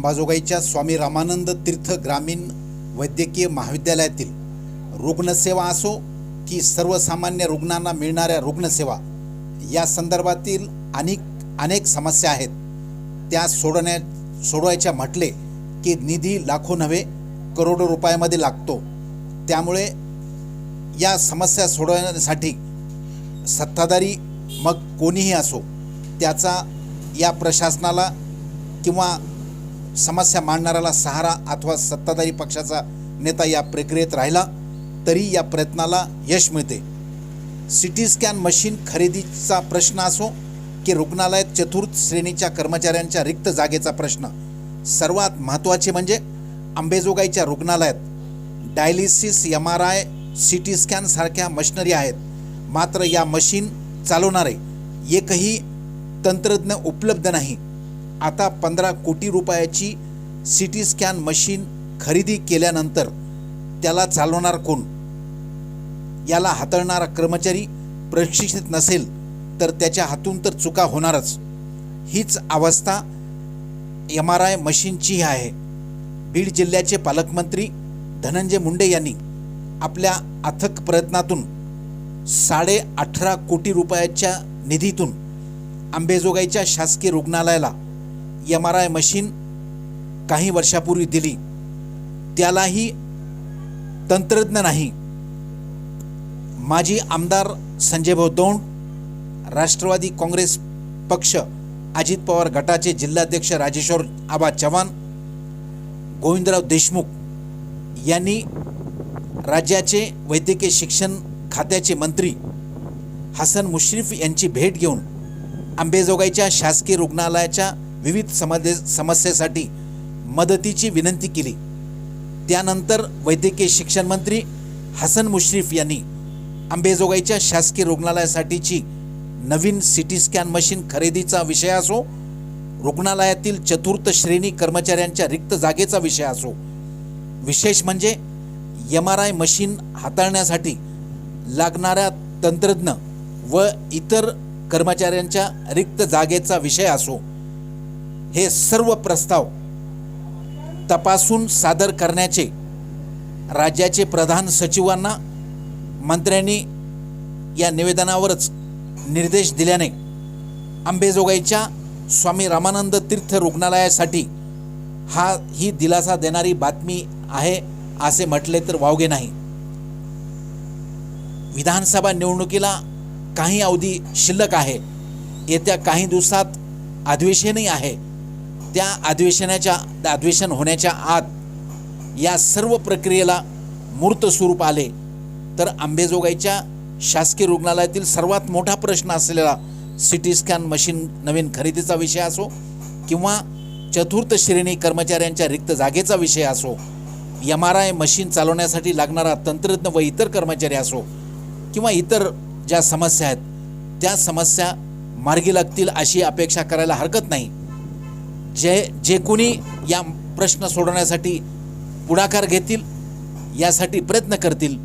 अंबाजोगाईच्या स्वामी रामानंद तीर्थ ग्रामीण वैद्यकीय महाविद्यालयातील रुग्णसेवा असो की सर्वसामान्य रुग्णांना मिळणाऱ्या रुग्णसेवा या संदर्भातील अनेक अनेक समस्या आहेत. त्या सोडवण्या सोडवायच्या म्हटले की निधी लाखो नव्हे करोडो रुपयामध्ये लागतो. त्यामुळे या समस्या सोडवण्यासाठी सत्ताधारी मग कोणीही असो त्याचा या प्रशासनाला किंवा समस्या मांडणाऱ्याला सहारा अथवा सत्ताधारी पक्षाचा नेता या प्रक्रियेत राहिला तरी या प्रयत्नाला यश मिळते. सी टी स्कॅन मशीन खरेदीचा प्रश्न असो की रुग्णालयात चतुर्थ श्रेणीच्या कर्मचाऱ्यांच्या रिक्त जागेचा प्रश्न सर्वात महत्त्वाचे म्हणजे अंबेजोगाईच्या रुग्णालयात dialysis M R I C T scan सारख्या मशिनरी आहेत. मात्र या मशीन चालवणारे एकही तंत्रज्ञ उपलब्ध नाही. आता पंधरा कोटी रुपयाची सी टी स्कॅन मशीन खरेदी केल्यानंतर त्याला चालवणार कोण? याला हाताळणारा कर्मचारी प्रशिक्षित नसेल तर त्याच्या हातून तर चुका होणारच. हीच अवस्था एम आर आय मशीनची आहे. बीड जिल्ह्याचे पालकमंत्री धनंजय मुंडे यांनी आपल्या अथक प्रयत्नातून साडे अठरा कोटी रुपयाच्या निधीतून आंबेजोगाईच्या शासकीय रुग्णालयाला एम आर आय मशीन काही वर्षापूर्वी दिली. त्यालाही तंत्रज्ञ नाही. माजी आमदार संजय भाऊ दौंड राष्ट्रवादी काँग्रेस पक्ष अजित पवार गटाचे जिल्हाध्यक्ष राजेश्वर आबा चव्हाण गोविंदराव देशमुख यांनी राज्याचे वैद्यकीय शिक्षण खात्याचे मंत्री हसन मुश्रीफ यांची भेट घेऊन आंबेजोगाईच्या शासकीय रुग्णालयाच्या विविध समाधे समस्येसाठी मदतीची विनंती केली. त्यानंतर वैद्यकीय शिक्षण मंत्री हसन मुश्रीफ यांनी अंबेजोगाईच्या शासकीय रुग्णालयासाठीची नवीन सी टी स्कॅन मशीन खरेदीचा विषय असो रुग्णालयातील चतुर्थ श्रेणी कर्मचाऱ्यांच्या रिक्त जागेचा विषय असो. विशेष म्हणजे एम आर आय मशीन हाताळण्यासाठी लागणाऱ्या तंत्रज्ञ व इतर कर्मचाऱ्यांच्या रिक्त जागेचा विषय असो. हे सर्व प्रस्ताव तपासून सादर करण्याचे राज्याचे प्रधान सचिवांना मंत्र्यांनी या निवेदनावरच निर्देश दिल्याने अंबेजोगाईच्या स्वामी रामानंद तीर्थ रुग्णालयासाठी हा ही दिलासा देणारी बातमी आहे असे म्हटले तर वावगे नाही. विधानसभा निवडणुकीला काही अवधी शिल्लक आहे. येत्या काही दिवसात अधिवेशनही आहे. त्या अधिवेशनाच्या अधिवेशन होण्याच्या आत या सर्व प्रक्रियेला मूर्त स्वरूप आले. तर आंबेजोगाईच्या शासकीय रुग्णालयातील सर्वात मोठा प्रश्न असलेला सी टी स्कॅन मशीन नवीन खरेदीचा विषय असो किंवा चतुर्थ श्रेणी कर्मचाऱ्यांच्या रिक्त जागेचा विषय असो एम आर आय मशीन चालवण्यासाठी लागणारा तंत्रज्ञ व इतर कर्मचारी असो किंवा इतर ज्या समस्या आहेत त्या समस्या मार्गी लागतील अशी अपेक्षा करायला हरकत नाही. जे जे कोणी या प्रश्न सोडवण्यासाठी पुढाकार घेतील यासाठी प्रयत्न करतील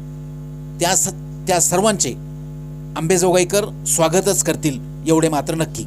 त्या स त्या सर्वांचे आंबेजोगाईकर स्वागतच करतील एवढे मात्र नक्की.